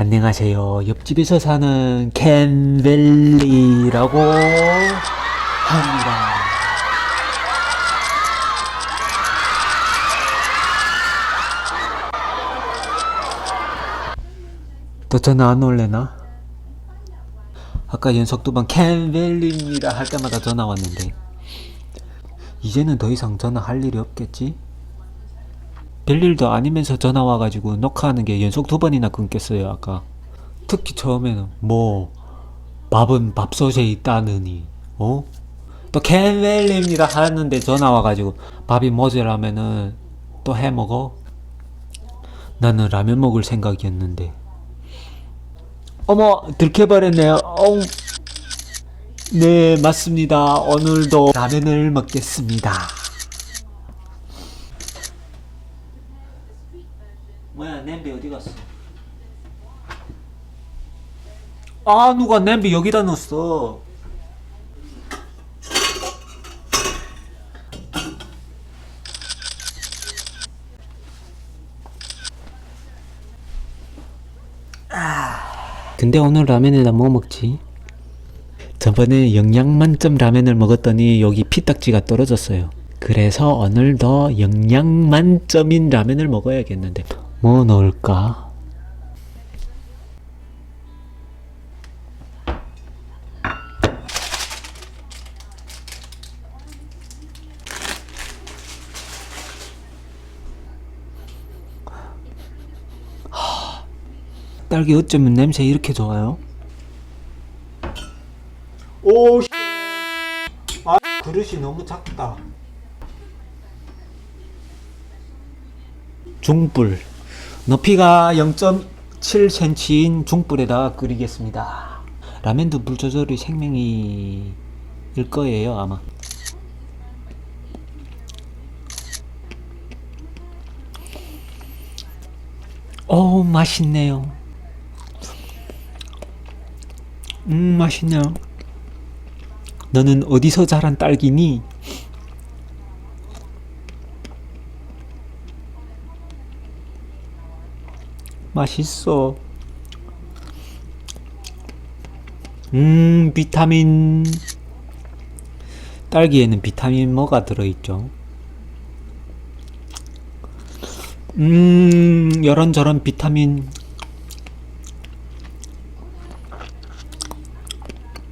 안녕하세요. 옆집에서 사는 캔벨리라고 합니다. 또 전화 안 올래나? 아까 연속 두 번 캔벨리입니다 할 때마다 전화 왔는데 이제는 더 이상 전화할 일이 없겠지? 별일도 아니면서 전화 와가지고 녹화하는 게 연속 두 번이나 끊겼어요 아까 특히 처음에는 뭐 밥은 밥솥에 있다느니 어? 또 캔벨리입니다 하는데 전화 와가지고 밥이 모자라면은 또 해먹어? 나는 라면 먹을 생각이었는데 어머 들켜버렸네요 어우. 네 맞습니다 오늘도 라면을 먹겠습니다 뭐야 냄비 어디 갔어 아 누가 냄비 여기다 넣었어 근데 오늘 라면에다 뭐 먹지? 저번에 영양 만점 라면을 먹었더니 여기 피딱지가 떨어졌어요. 그래서 오늘도 영양 만점인 라면을 먹어야겠는데 뭐 넣을까? 딸기 어쩌면 냄새 이렇게 좋아요? 오, 씨. 아, 그릇이 너무 작다. 중불. 높이가 0.7cm인 중불에다 끓이겠습니다. 라면도 물 조절이 생명이 일 거예요, 아마. 오, 맛있네요. 음, 맛있네요. 너는 어디서 자란 딸기니? 맛있어. 음, 비타민. 딸기에는 비타민 뭐가 들어있죠? 음, 이런저런 비타민.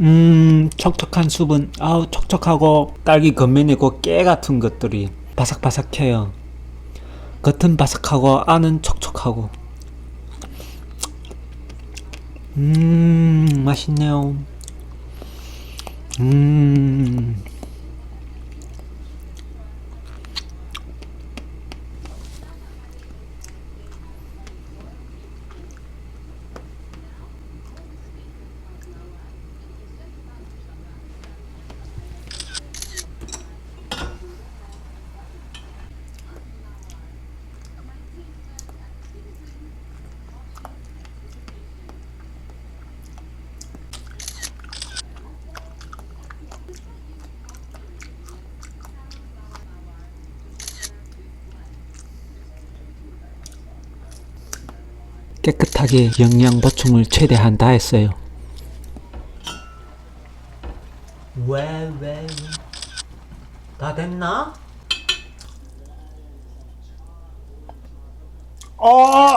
음, 촉촉한 수분. 아우, 촉촉하고 딸기 겉면에 그깨 같은 것들이 바삭바삭해요. 겉은 바삭하고 안은 촉촉하고. 음, 맛있네요. 음. 깨끗하게 영양 보충을 최대한 다했어요. 왜, 왜, 다 됐나? 어!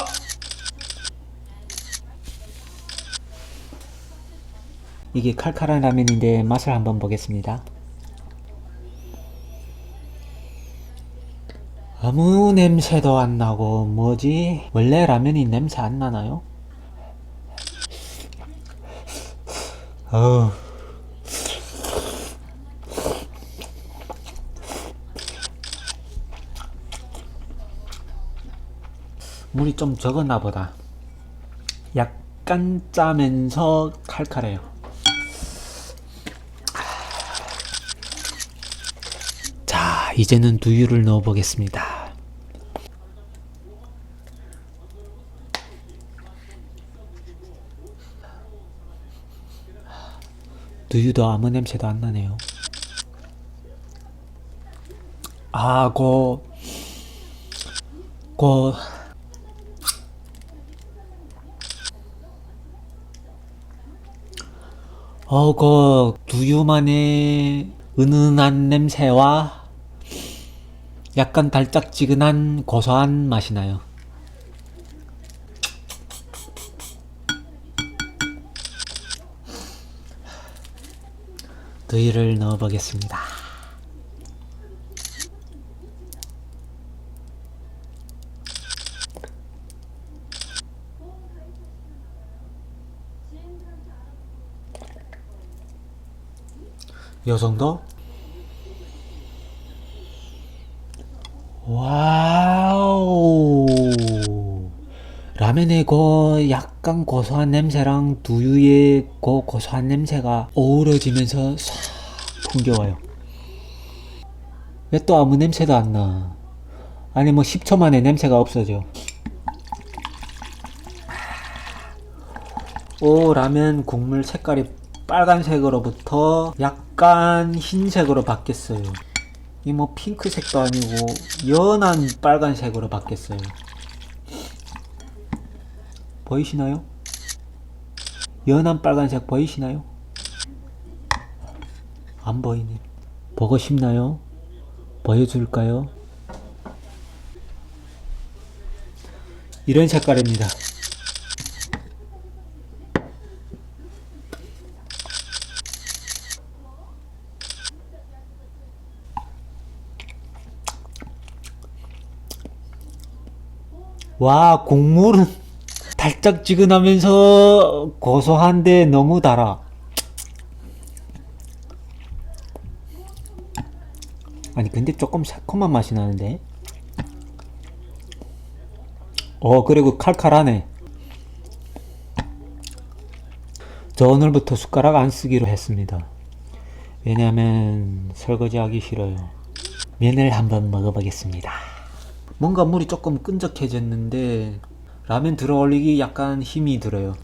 이게 칼칼한 라면인데 맛을 한번 보겠습니다. 아무 냄새도 안 나고 뭐지? 원래 라면이 냄새 안 나나요? 어. 물이 좀 적었나 보다. 약간 짜면서 칼칼해요. 자, 이제는 두유를 넣어 보겠습니다. 두유도 아무 냄새도 안 나네요. 아, 그, 그, 어, 그, 두유만의 은은한 냄새와 약간 달짝지근한 고소한 맛이 나요. 두유를 넣어보겠습니다. 요 정도? 와우. 라면의 그 약간 고소한 냄새랑 두유의 그 고소한 냄새가 어우러지면서 싹 풍겨와요. 왜 또 아무 냄새도 안 나? 아니 뭐 10초 만에 냄새가 없어져. 오 라면 국물 색깔이 빨간색으로부터 약간 흰색으로 바뀌었어요. 이 뭐 핑크색도 아니고 연한 빨간색으로 바뀌었어요. 보이시나요? 연한 빨간색 보이시나요? 안 보이네. 보고 싶나요? 보여줄까요? 이런 색깔입니다. 와, 국물은 달짝지근하면서 고소한데 너무 달아. 아니, 근데 조금 새콤한 맛이 나는데? 어, 그리고 칼칼하네. 저 오늘부터 숟가락 안 쓰기로 했습니다. 왜냐면 설거지 하기 싫어요. 면을 한번 먹어보겠습니다. 뭔가 물이 조금 끈적해졌는데 라면 들어 올리기 약간 힘이 들어요.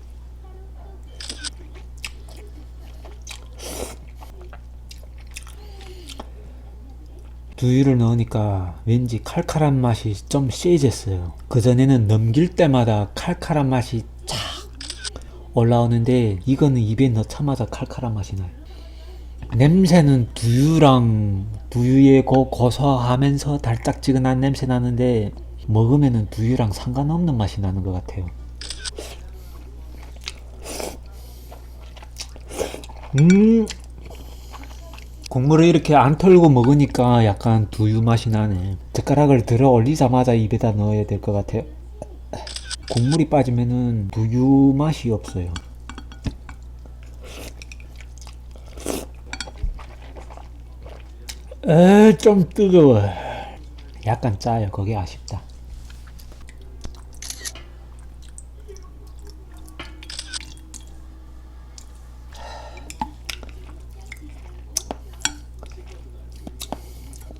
두유를 넣으니까 왠지 칼칼한 맛이 좀 세졌어요. 그전에는 넘길 때마다 칼칼한 맛이 착 올라오는데 이거는 입에 넣자마자 칼칼한 맛이 나요. 냄새는 두유랑 두유의 그 고소하면서 달짝지근한 냄새 나는데 먹으면은 두유랑 상관없는 맛이 나는 것 같아요. 음, 국물을 이렇게 안 털고 먹으니까 약간 두유 맛이 나네. 젓가락을 들어 올리자마자 입에다 넣어야 될 것 같아요. 국물이 빠지면은 두유 맛이 없어요. 에, 좀 뜨거워. 약간 짜요. 그게 아쉽다.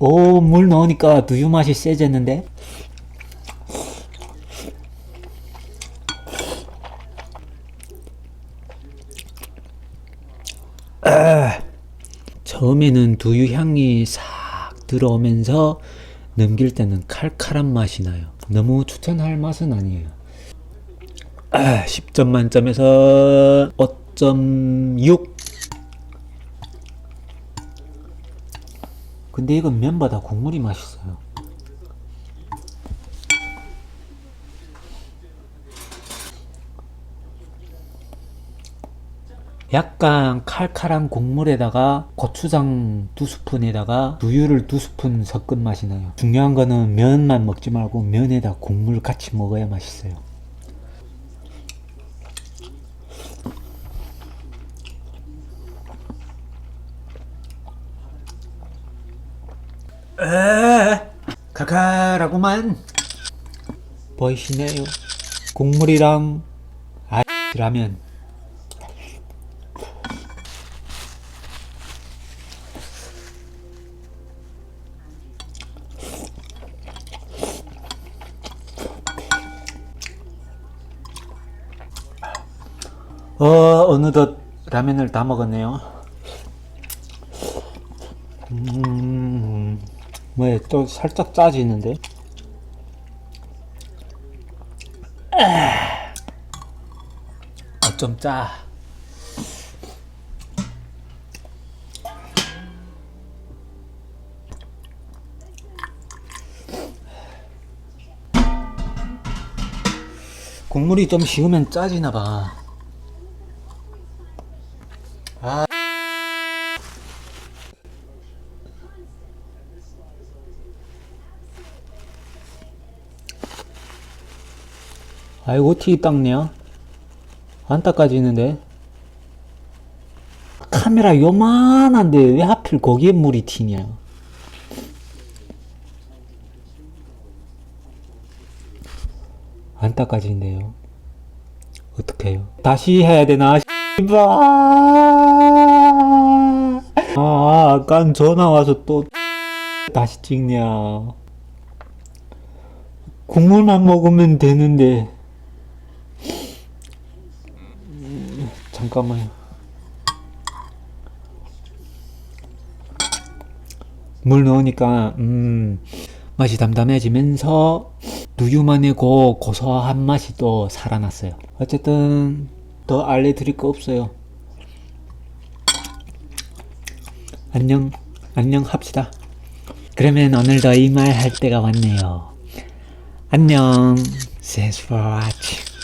오, 물 넣으니까 두유 맛이 세졌는데? 아, 처음에는 두유 향이 싹 들어오면서 넘길 때는 칼칼한 맛이 나요. 너무 추천할 맛은 아니에요. 아, 10점 만점에서 5.6. 근데 이건 면보다 국물이 맛있어요. 약간 칼칼한 국물에다가 고추장 두 스푼에다가 두유를 두 스푼 섞은 맛이 나요. 중요한 거는 면만 먹지 말고 면에다 국물 같이 먹어야 맛있어요. 칼칼하구만. 보이시네요. 국물이랑 아 라면. 어 어느덧 라면을 다 먹었네요. 음, 뭐야 또 살짝 짜지는데? 어쩜 아, 짜. 국물이 좀 식으면 짜지나봐. 아이고 어떻게 닦냐? 안 닦아지는데? 카메라 요만한데 왜 하필 거기에 물이 튀냐? 안 닦아진대요. 어떡해요? 다시 해야 되나? 아, 아까 전화 와서 또 다시 찍냐? 국물만 먹으면 되는데. 잠깐만요. 물 넣으니까 음 맛이 담담해지면서 누유만의 그 고소한 맛이 또 살아났어요. 어쨌든 더 알려드릴 거 없어요. 안녕 안녕 합시다. 그러면 오늘도 이 말 할 때가 왔네요. 안녕. Thanks for watching.